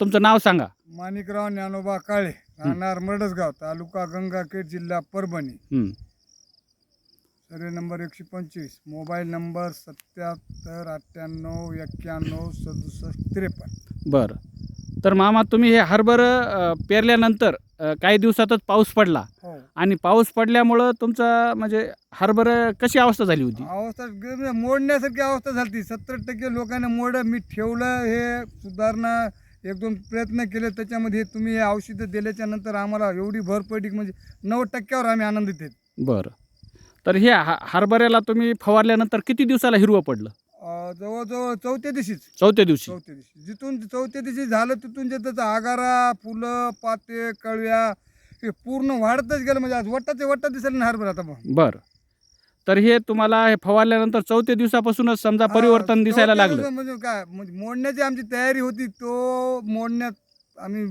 तुमचं नाव सांगा. माणिकराव ज्ञानोबा काळे राहणार मरडसगाव तालुका गंगाखेड जिल्हा परभणी. सर्वे नंबर एकशे पंचवीस. मोबाईल नंबर सत्याहत्तर अठ्ठ्याण्णव एक्क्याण्णव सदुसष्ट त्रेपन्न. बरं. तर मामा तुम्ही हे हरभरं पेरल्यानंतर अ, काही दिवसातच पाऊस पडला. हो. आणि पाऊस पडल्यामुळं तुमचं म्हणजे हरभरं कशी अवस्था झाली होती? अवस्था ग- मोडण्यासारखी अवस्था झाली सत्तर टक्के लोकांनी मोड मी ठेवलं हे सुधारणा एक दोन प्रयत्न केले त्याच्यामध्ये तुम्ही हे औषधं दिल्याच्या नंतर आम्हाला एवढी भर पडली म्हणजे नव्वद टक्क्यावर आम्ही आनंदित आहेत. बरं. तर हे ह हरभऱ्याला तुम्ही फवारल्यानंतर किती दिवसाला हिरवं पडलं? अं, जवळजवळ चौथ्या दिवशीच. चौथ्या दिवशी. चौथ्या दिवशी. जिथून चौथ्या दिवशी झालं तिथून जे त्याचं आगारा फुलं पाते कळव्या हे पूर्ण वाढतच गेलं. म्हणजे आज वट्टाचे वट्टा दिसेल ना हरभरा आता मग. बरं. तर हे तुम्हाला हे फवारल्यानंतर चौथ्या दिवसापासूनच समजा परिवर्तन दिसायला लागलं. म्हणजे काय? म्हणजे मोडण्याची आमची तयारी होती तो मोडण्यात आम्ही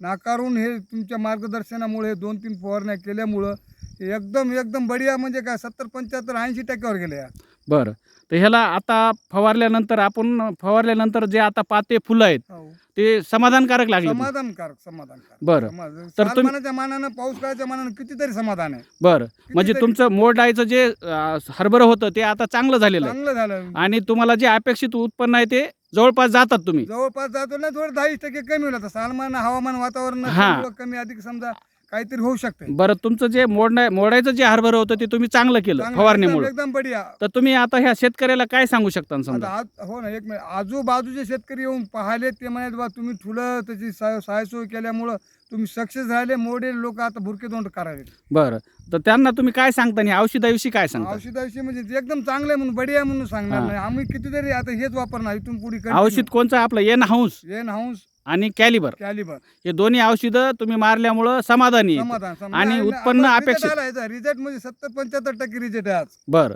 नाकारून हे तुमच्या मार्गदर्शनामुळे हे दोन तीन फवारण्या केल्यामुळं एकदम एकदम बढिया म्हणजे काय? सत्तर पंच्याहत्तर ऐंशी टक्क्यावर गेले या. बरं. तर ह्याला आता फवारल्यानंतर आपण फवारल्यानंतर जे आता पाते फुलं आहेत हो. ते समाधानकारक लागले समाधानकारक समाधानकारक. बरं. समाधान- तर तुम्ही- सालमानाच्या मानानं पाऊस काळाच्या मानानं कितीतरी समाधान आहे. बरं. म्हणजे कितीतरी तुमचं मोडायचं जे अं, हरभरं होतं ते आता चांगलं झालेलं आहे. चांगलं झालं. आणि तुम्हाला जे अपेक्षित उत्पन्न आहे ते जवळपास जातात तुम्ही. जवळपास जातो ना थोडं दहा टक्के कमी होईल आता. सालमान हवामान वातावरण हा. कमी अधिक समजा काहीतरी होऊ शकते बरं तुमचं जे मोडण्या मोडायचं जे हरभरं होतं ते तुम्ही चांगलं केलं फवारणीमुळे एकदम बढिया. तर तुम्ही आता ह्या शेतकऱ्याला काय सांगू शकता आता समजा? आज हो ना एक मिनिट. आजूबाजूचे शेतकरी येऊन पाहिले ते म्हणाले बा तुम्ही ठुलं त्याची सहाय सहायसोय केल्यामुळं तुम्ही सक्सेस राहिले मोडे लोक आता भुरके तोंड करायले बरं. तर त्यांना तुम्ही काय सांगता आणि औषधाविषयी काय सांगता? औषधाविषयी म्हणजे ते एकदम चांगले म्हणून बढिया म्हणून सांगणार हा. नाही. आम्ही कितीतरी आता हेच वापरणार इथून पुढे औषध कोणचं? आपलं? N house. N house. आणि कॅलिबर कॅलिबर हे दोन्ही औषधं तुम्ही मारल्यामुळं समाधानी आहे. समाधान समाधान. आणि उत्पन्न अपेक्षित. रिझल्ट म्हणजे सत्तर पंच्याहत्तर टक्के रिझल्ट आहे आज बरं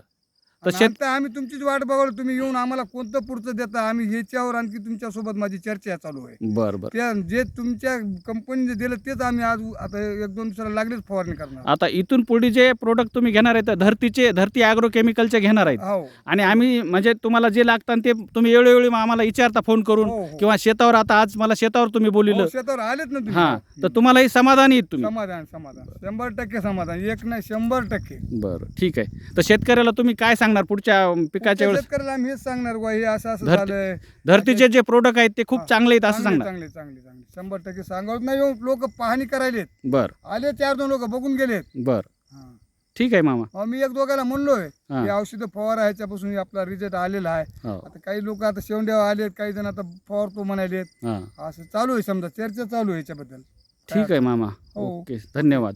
तर आणि शेत आता आम्ही तुमचीच वाट बघाल तुम्ही येऊन आम्हाला कोणतं पुढचं देता आम्ही ह्याच्यावर आणखी तुमच्यासोबत माझी चर्चा चालू आहे. बरं बरं. त्या जे तुमच्या कंपनीने दिलं तेच आम्ही आज आता एक दोन दिवसाला लागलेच फवारणी करणार. आता इथून पुढे जे प्रोडक्ट तुम्ही घेणार आहेत धरतीचे धरती ॲग्रो केमिकलचे घेणार आहेत. हो. आणि आम्ही म्हणजे तुम्हाला जे लागतात ते तुम्ही वेळोवेळी मग आम्हाला विचारता फोन करून हो, हो. किंवा शेतावर आता आज मला शेतावर तुम्ही हो, बोलिलं शेतावर आलेच ना हां तर तुम्हालाही समाधानी आहेत तुम्ही. समाधान समाधान. शंभर टक्के समाधान. एक नाही शंभर टक्के. बरं ठीक आहे. तर शेतकऱ्याला तुम्ही काय सांगणार पुढच्या अं, पिकाच्या वेळेस? शेतकऱ्याला आम्ही हेच सांगणार बुवा, हे असं असं धरती- झालंय. धरतीचे जे प्रोडक्ट आहेत ते खूप हां, चांगले आहेत असं चांगले सांगणार. चांगले चांगले चांगले. शंभर टक्के सांगत नाही येऊन लोक पाहणी करायलेत. बरं. आले चार दोन लोक बघून गेलेत. बरं. हां. ठीक आहे मामा. अहो, मी एक दोघांना म्हणलोय हां. की औषधं फवारा ह्याच्यापासून हे आपला रिझल्ट आलेला आहे. हो. आता काही लोक आता शेवंड्या आलेत काही जण आता फवारतो म्हणालेत. हां. असं चालू आहे समजा चर्चा चालू आहे याच्याबद्दल. ठीक आहे मामा. हो. ओके धन्यवाद.